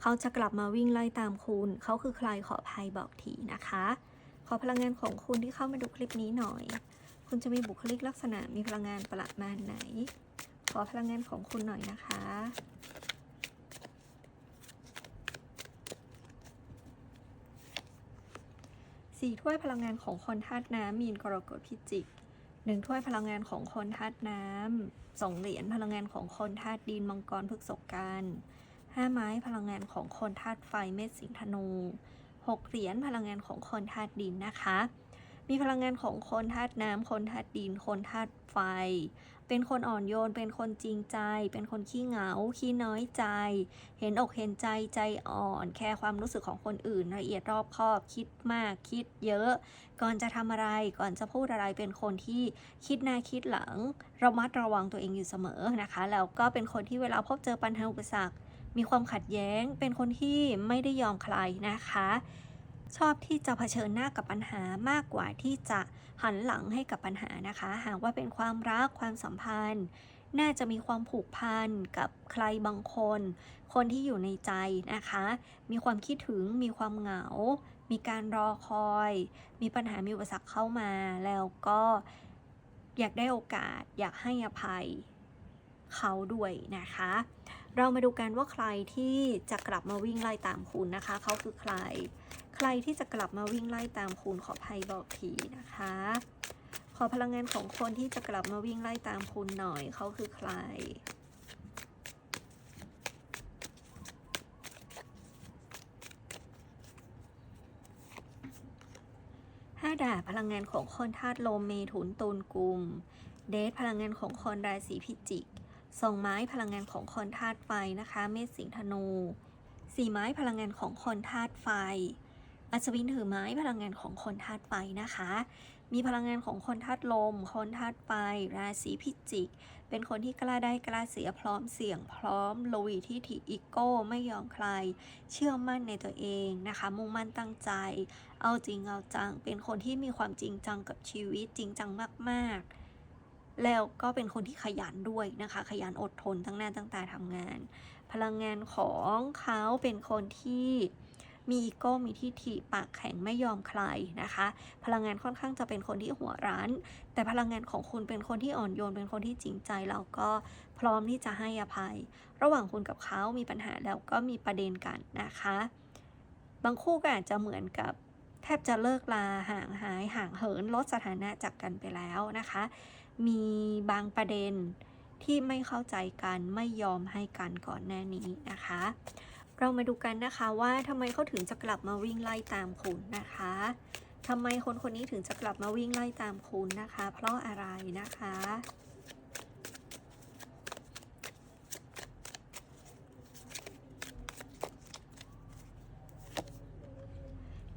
เขาจะกลับมาวิ่งไล่ตามคุณ เขาคือใครขออภัยบอกทีนะคะ ขอพลังงานของคุณที่เข้ามาดูคลิปนี้หน่อย คุณจะมีบุคลิกลักษณะมีพลังงานประมาณไหน ขอพลังงานของคุณหน่อยนะคะสี่ถ้วยพลังงานของคนธาตุน้ำมีนกรกฎพิจิกหนึ่งถ้วยพลังงานของคนธาตุน้ำสองเหรียญพลังงานของคนธาตุดินมังกรพฤกษกัน ห้าไม้พลังงานของคนธาตุไฟเมษสิงห์ธนูหกเหรียญพลังงานของคนธาตุดินนะคะ มีพลังงานของคนธาตุน้ำคนธาตุดิน คนธาตุไฟ เป็นคนอ่อนโยน เป็นคนจริงใจ เป็นคนขี้เหงา ขี้น้อยใจ เห็นอกเห็นใจใจอ่อน แคร์ความรู้สึกของคนอื่นละเอียดรอบคอบ คิดมาก คิดเยอะ ก่อนจะทำอะไร ก่อนจะพูดอะไร เป็นคนที่คิดหน้าคิดหลัง ระมัดระวังตัวเองอยู่เสมอนะคะ แล้วก็เป็นคนที่เวลาพบเจอปัญหาอุปสรรค มีความขัดแย้งเป็นคนที่ไม่ได้ยอมใครนะคะ ชอบที่จะเผชิญหน้ากับปัญหามากกว่าที่จะหันหลังให้กับปัญหานะคะ หากว่าเป็นความรักความสัมพันธ์ น่าจะมีความผูกพันกับใครบางคน คนที่อยู่ในใจนะคะ มีความคิดถึงมีความเหงา มีการรอคอย มีปัญหามีอุปสรรคเข้ามาแล้วก็อยากได้โอกาสอยากให้อภัยเขาด้วยนะคะ เรามาดูกันว่าใครที่จะกลับมาวิ่งไล่ตามคุณนะคะ เขาคือใคร ใครที่จะกลับมาวิ่งไล่ตามคุณขอภัยบอกทีนะคะ ขอพลังงานของคนที่จะกลับมาวิ่งไล่ตามคุณหน่อย เขาคือใคร ห้าดาบพลังงานของคนธาตุลมเมถุนตูนกุม เดทพลังงานของคนราศีพิจิก สองไม้พลังงานของคนธาตุไฟนะคะ เมษสิงธนูสี่ไม้พลังงานของคนธาตุไฟ อัศวินถือไม้พลังงานของคนธาตุไฟนะคะ มีพลังงานของคนธาตุลม คนธาตุไฟ ราศีพิจิก เป็นคนที่กล้าได้กล้าเสียพร้อมเสี่ยงพร้อมลุยที่ถีอีโก้ ไม่ยอมใคร เชื่อมั่นในตัวเองนะคะ มุ่งมั่นตั้งใจ เอาจริงเอาจัง เป็นคนที่มีความจริงจังกับชีวิตจริงจังมากๆ แล้วก็เป็นคนที่ขยันด้วยนะคะ ขยันอดทนตั้งหน้าตั้งตาทำงาน พลังงานของเขาเป็นคนที่มีอีโก้มีที่ถิปากแข็งไม่ยอมใครนะคะ พลังงานค่อนข้างจะเป็นคนที่หัวร้าน แต่พลังงานของคุณเป็นคนที่อ่อนโยนเป็นคนที่จริงใจแล้วก็พร้อมที่จะให้อภัย ระหว่างคุณกับเขามีปัญหาแล้วก็มีประเด็นกันนะคะ บางคู่ก็อาจจะเหมือนกับแทบจะเลิกลาห่างหายห่างเหินลดสถานะจากกันไปแล้วนะคะ มีบางประเด็นที่ไม่เข้าใจกันไม่ยอมให้กันก่อนหน้านี้นะคะ เรามาดูกันนะคะว่าทำไมเขาถึงจะกลับมาวิ่งไล่ตามคุณนะคะทำไมคนคนนี้ถึงจะกลับมาวิ่งไล่ตามคุณนะคะ เพราะอะไรนะคะ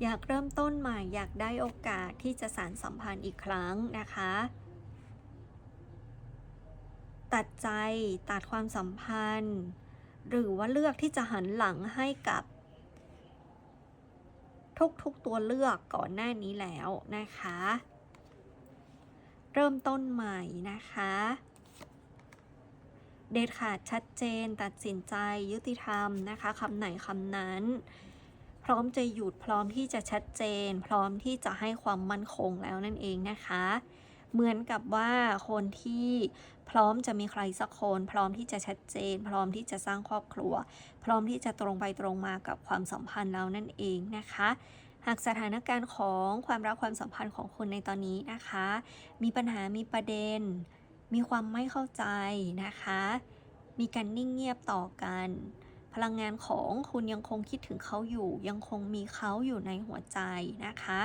อยากเริ่มต้นใหม่อยากได้โอกาสที่จะสานสัมพันธ์อีกครั้งนะคะ ตัดใจตัดความสัมพันธ์ หรือว่าเลือกที่จะหันหลังให้กับ ทุกๆตัวเลือกก่อนหน้านี้แล้วนะคะ เริ่มต้นใหม่นะคะ เด็ดขาดชัดเจนตัดสินใจยุติธรรมนะคะคำไหนคำนั้น พร้อมจะหยุดพร้อมที่จะชัดเจน พร้อมที่จะให้ความมั่นคงแล้วนั่นเองนะคะ เหมือนกับว่าคนที่พร้อมจะมีใครสักคน พร้อมที่จะชัดเจน พร้อมที่จะสร้างครอบครัว พร้อมที่จะตรงไปตรงมากับความสัมพันธ์แล้วนั่นเองนะคะ หากสถานการณ์ของความรักความสัมพันธ์ของคุณในตอนนี้นะคะ มีปัญหามีประเด็น มีความไม่เข้าใจนะคะ มีการนิ่งเงียบต่อกันพลังงานของคุณยังคงคิดถึงเขาอยู่ ยังคงมีเขาอยู่ในหัวใจนะคะ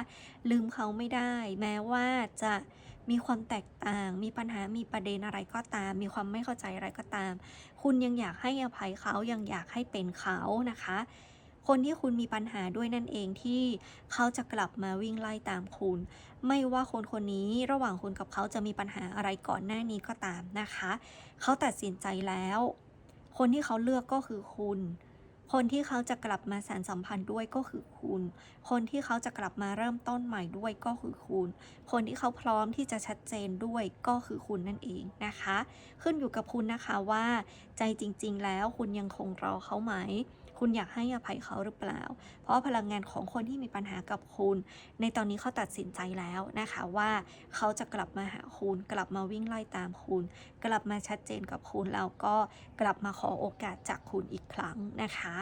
ลืมเขาไม่ได้ แม้ว่าจะ มีความแตกต่าง มีปัญหามีประเด็นอะไรก็ตาม มีความไม่เข้าใจอะไรก็ตาม คุณยังอยากให้อภัยเขายังอยากให้เป็นเขานะคะ คนที่คุณมีปัญหาด้วยนั่นเองที่เขาจะกลับมาวิ่งไล่ตามคุณ ไม่ว่าคนคนนี้ระหว่างคุณกับเขาจะมีปัญหาอะไรก่อนหน้านี้ก็ตามนะคะ เขาตัดสินใจแล้ว คนที่เขาเลือกก็คือคุณ คนที่เขาจะกลับมาสานสัมพันธ์ด้วยก็คือคุณ คนที่เขาจะกลับมาเริ่มต้นใหม่ด้วยก็คือคุณ คนที่เขาพร้อมที่จะชัดเจนด้วยก็คือคุณนั่นเองนะคะ ขึ้นอยู่กับคุณนะคะว่า ใจจริง ๆ แล้วคุณยังคงรอเขาไหม คุณอยากให้อภัยเขาหรือเปล่า เพราะพลังงานของคนที่มีปัญหากับคุณ ในตอนนี้เขาตัดสินใจแล้วนะคะว่าเขาจะกลับมาหาคุณ กลับมาวิ่งไล่ตามคุณ กลับมาชัดเจนกับคุณแล้วก็กลับมาขอโอกาสจากคุณอีกครั้งนะคะ